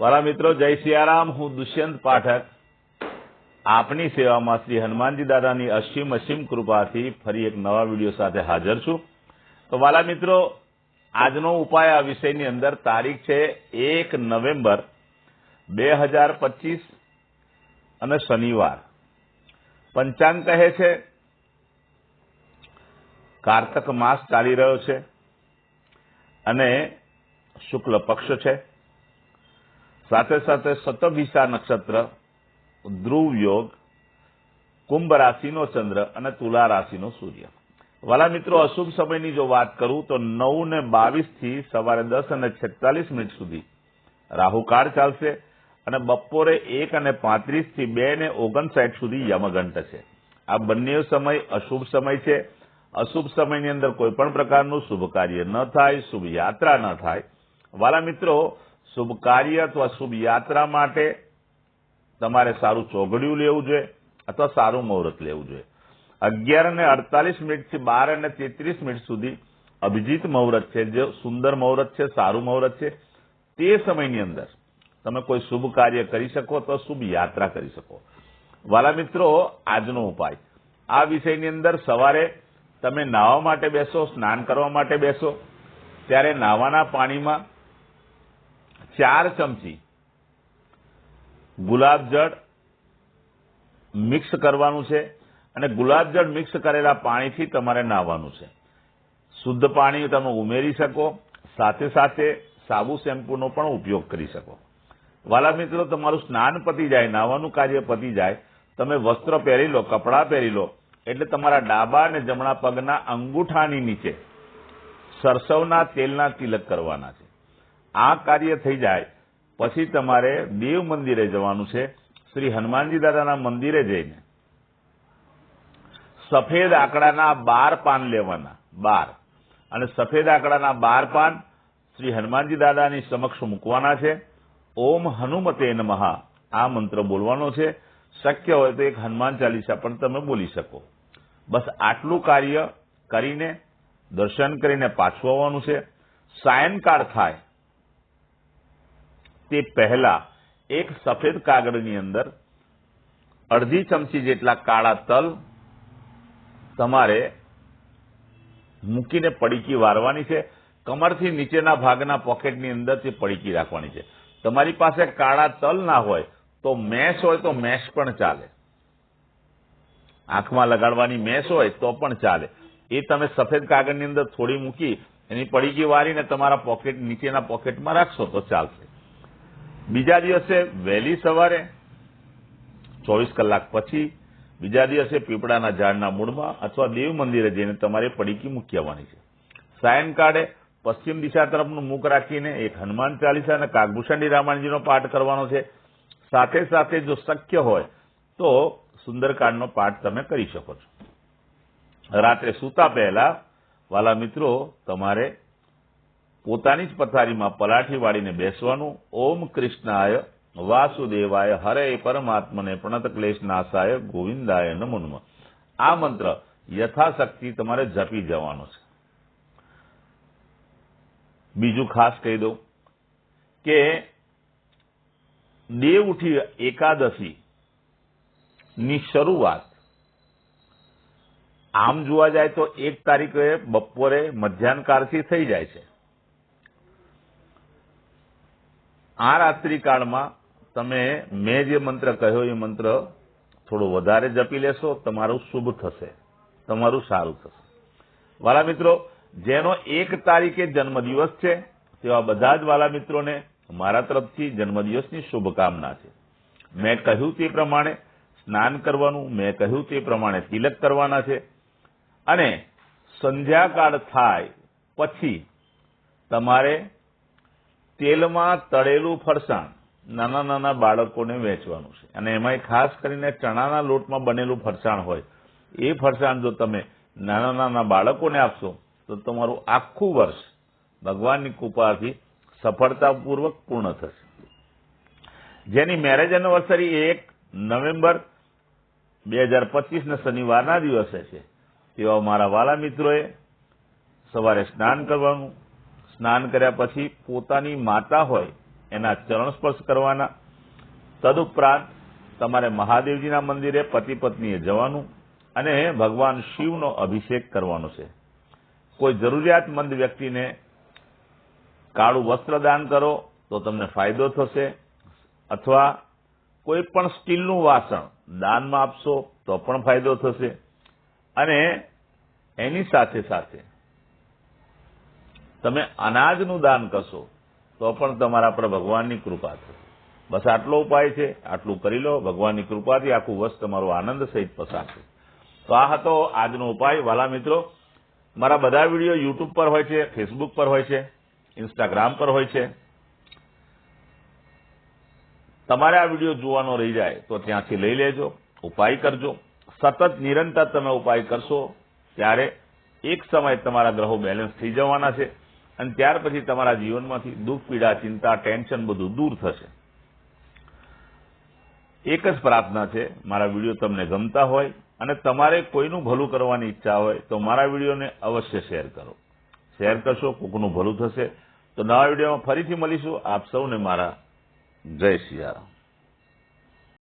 વાલા મિત્રો, જય સિયારામ. હું દુષ્યંત પાઠક. આપની સેવામાં શ્રી હનુમાનજી દાદાની અસીમ અસીમ કૃપાથી ફરી એક નવા વીડિયો સાથે હાજર છું. તો વાલા મિત્રો, આજનો ઉપાય આ વિષયની અંદર તારીખ છે એક નવેમ્બર બે હજાર પચીસ અને શનિવાર. પંચાંગ કહે છે, કારતક માસ ચાલી રહ્યો છે અને શુક્લ પક્ષ છે. સાથે સાથે સતભિષા નક્ષત્ર, ધ્રુવ યોગ, કુંભ રાશિનો ચંદ્ર અને તુલા રાશિનો સૂર્ય. વાલા મિત્રો, અશુભ સમયની જો વાત કરું તો નવ ને બાવીસથી સવારે દસ અને છેતાલીસ મિનિટ સુધી રાહુકાળ ચાલશે અને બપોરે એક અને પાંત્રીસથી બે ને ઓગણસાઠ સુધી યમઘંટ છે. આ બંને સમય અશુભ સમય છે. અશુભ સમયની અંદર કોઈ પણ પ્રકારનું શુભ કાર્ય ન થાય, શુભ યાત્રા ન થાય. વાલા મિત્રો શુભ કાર્ય અથવા શુભ યાત્રા માટે તમારે સારું ચોઘડિયું લેવું જોઈએ અથવા સારું મુહૂર્ત લેવું જોઈએ. અગિયાર અને અડતાલીસ મિનિટથી બાર અને તેત્રીસ મિનિટ સુધી અભિજીત મુહૂર્ત છે, જે સુંદર મુહૂર્ત છે, સારું મુહૂર્ત છે, તે સમયની અંદર તમે કોઈ શુભ કાર્ય કરી શકો અથવા શુભ યાત્રા કરી શકો. વાલા મિત્રો, આજનો ઉપાય. આ વિષયની અંદર સવારે તમે નાહવા માટે બેસો, સ્નાન કરવા માટે બેસો. ત્યારે નાવાના પાણીમાં ચાર ચમચી ગુલાબજળ મિક્સ કરવાનું છે અને ગુલાબજળ મિક્સ કરેલા પાણીથી તમારે નાહવાનું છે. શુદ્ધ પાણી તમે ઉમેરી શકો, સાથે સાથે સાબુ શેમ્પૂનો પણ ઉપયોગ કરી શકો. વાલા મિત્રો, તમારું સ્નાન પતી જાય, નાહવાનું કાર્ય પતી જાય, તમે વસ્ત્ર પહેરી લો, કપડાં પહેરી લો, એટલે તમારા ડાબા અને જમણા પગના અંગૂઠાની નીચે સરસવના તેલના તિલક કરવાના છે. આ કાર્ય થઈ જાય, પછી તમારે દેવ મંદિરે જવાનું છે, શ્રી હનુમાનજી દાદાના મંદિરે જઈને. સફેદ આંકડાના બાર પાન લેવાના, બાર. અને સફેદ આંકડાના બાર પાન શ્રી હનુમાનજી દાદાની સમક્ષ મૂકવાના છે. ઓમ હનુમતે નમઃ. આ મંત્ર બોલવાનો છે. શક્ય હોય તો એક હનુમાન ચાલીસા પણ તમે બોલી શકો. બસ આટલું કાર્ય કરીને, દર્શન કરીને પાછું આવવાનું છે. સાયનકાળ થાય તે પહેલા એક સફેદ કાગળની અંદર અડધી ચમચી જેટલા કાળા તલ તમારે મૂકીને પડીકી વારવાની છે. કમરથી નીચેના ભાગના પોકેટની અંદર પડીકી રાખવાની છે. તમારી પાસે કાળા તલ ના હોય તો મેશ હોય તો મેશ પણ ચાલે. આંખમાં લગાડવાની મેશ હોય તો પણ ચાલે. એ તમે સફેદ કાગળની અંદર થોડી મૂકી એની પડીકી વારીને તમારા પોકેટ નીચેના પોકેટમાં રાખશો તો ચાલશે. બીજા દિવસે વહેલી સવારે, ચોવીસ કલાક પછી, બીજા દિવસે પીપળાના ઝાડના મૂળમાં અથવા દેવ મંદિરે જઈને તમારે પડીકી મૂકી આવવાની છે. સાયનકાળે પશ્ચિમ દિશા તરફનું મુખ રાખીને એક હનુમાન ચાલીસા અને કાગભૂષણી રામાયણજીનો પાઠ કરવાનો છે. સાથે સાથે જો શક્ય હોય તો સુંદરકાંડનો પાઠ તમે કરી શકો છો. રાત્રે સૂતા પહેલા વાલા મિત્રો તમારે પોતાની જ પથારીમાં પલાઠી વાળીને બેસવાનું. ઓમ કૃષ્ણાય વાસુદેવાય હરે પરમાત્મને પ્રણત ક્લેશ નાશાય ગોવિંદાય નમો આ મંત્ર યથાશક્તિ તમારે જપી જવાનો છે. બીજું ખાસ કહી દઉં કે દેવ ઉઠી એકાદશી ની શરૂઆત. આમ જોવા જાય તો એક તારીખે બપોરે મધ્યાહનકાળથી થઈ જાય છે. આ રાત્રિકાળમાં તમે મેં જે મંત્ર કહ્યો એ મંત્ર થોડો વધારે જપી લેશો, તમારું શુભ થશે, તમારું સારું થશે. વાલા મિત્રો, જેનો એક તારીખે જન્મદિવસ છે, તેવા બધા જ વાલા મિત્રોને મારા તરફથી જન્મદિવસની શુભકામના છે. મેં કહ્યું તે પ્રમાણે સ્નાન કરવાનું, મેં કહ્યું તે પ્રમાણે તિલક કરવાના છે. અને સંધ્યાકાળ થાય પછી તમારે તેલમાં તળેલું ફરસાણ નાના નાના બાળકોને વેચવાનું છે. અને એમાંય ખાસ કરીને ચણાના લોટમાં બનેલું ફરસાણ હોય, એ ફરસાણ જો તમે નાના નાના બાળકોને આપશો, તો તમારું આખું વર્ષ ભગવાનની કૃપાથી સફળતાપૂર્વક પૂર્ણ થશે. જેની મેરેજ એનિવર્સરી એક નવેમ્બર બે હજાર પચીસના શનિવારના દિવસે છે. તેવા મારા વાલા મિત્રોએ સવારે સ્નાન કરવાનું સ્નાન કર્યા પછી પોતાની માતા હોય, એના ચરણ સ્પર્શ કરવાના. તદુપરાંત તમારે મહાદેવજીના મંદિરે પતિ પત્નીએ જવાનું અને ભગવાન શિવનો અભિષેક કરવાનો છે. કોઈ જરૂરિયાતમંદ વ્યક્તિને કાળું વસ્ત્ર દાન કરો તો તમને ફાયદો થશે. અથવા કોઈ પણ સ્ટીલનું વાસણ દાનમાં આપશો તો પણ ફાયદો થશે. અને એની સાથે સાથે તમે અનાજનું દાન કરશો, તો પણ તમારા પર ભગવાનની કૃપા થશે બસ આટલો ઉપાય છે, આટલું કરી લો, ભગવાનની કૃપાથી આખું વર્ષ તમારો આનંદ સહિત પસાર થશે તો આ હતો આજનો ઉપાય. વાલા મિત્રો, મારા બધા વીડિયો યુટ્યુબ પર હોય છે, ફેસબુક પર હોય છે, ઇન્સ્ટાગ્રામ પર હોય છે. તમારે આ વીડિયો જોવાનો રહી જાય તો ત્યાંથી લઈ લેજો, ઉપાય કરજો. સતત નિરંતર તમે ઉપાય કરશો, ત્યારે એક સમય તમારા ગ્રહો બેલેન્સ થઈ જવાના છે. અને ત્યાર પછી તમારા જીવનમાંથી દુઃખ, પીડા, ચિંતા, ટેન્શન બધું દૂર થશે. એક જ પ્રાર્થના છે, મારા વીડિયો તમને ગમતા હોય અને તમારે કોઈનું ભલું કરવાની ઈચ્છા હોય તો મારા વિડીયોને અવશ્ય શેર કરો. શેર કરશો, કોકનું ભલું થશે. તો નવા વિડીયોમાં ફરીથી મળીશું. આપ સૌને મારા જય સિયારામ